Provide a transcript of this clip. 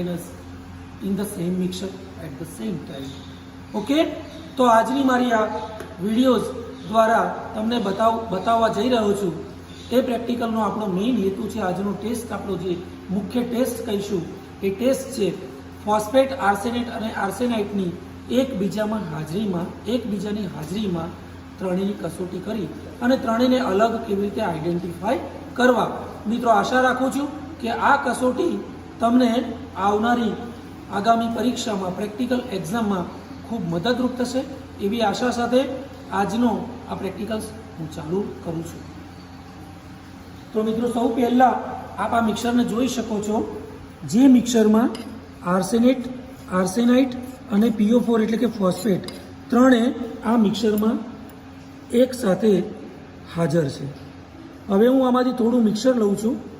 Minus in the same mixer at the same time okay તો આજની મારી આ વિડીયોઝ દ્વારા તમને બતાવ, બતાવવા જઈ રહ્યો છું. એ પ્રેક્ટિકલનો આપણો મેઇન હેતુ છે. આજનો ટેસ્ટ આપણો જે મુખ્ય ટેસ્ટ કહીશું, એ ટેસ્ટ છે ફોસ્ફેટ આર્સેનેટ અને આર્સેનાઇટની એકબીજામાં હાજરીમાં, એકબીજાની હાજરીમાં ત્રણેયની કસોટી કરી અને ત્રણેયને અલગ કેવી રીતે આઈડેન્ટિફાય કરવા. મિત્રો, આશા રાખું છું કે આ કસોટી તમને આવનારી આગામી પરીક્ષામાં, પ્રેક્ટિકલ એક્ઝામમાં ખૂબ મદદરૂપ થશે એવી આશા સાથે આજનો આ પ્રેક્ટિકલ્સ હું ચાલુ કરું છું. તો મિત્રો, સૌ પહેલાં આપ આ મિક્સરને જોઈ શકો છો. જે મિક્સરમાં આર્સેનેટ, આર્સેનાઇટ અને પીઓ ફોર એટલે કે ફોસ્ફેટ ત્રણે આ મિક્સરમાં એક સાથે હાજર છે. હવે હું આમાંથી થોડું મિક્સર લઉં છું.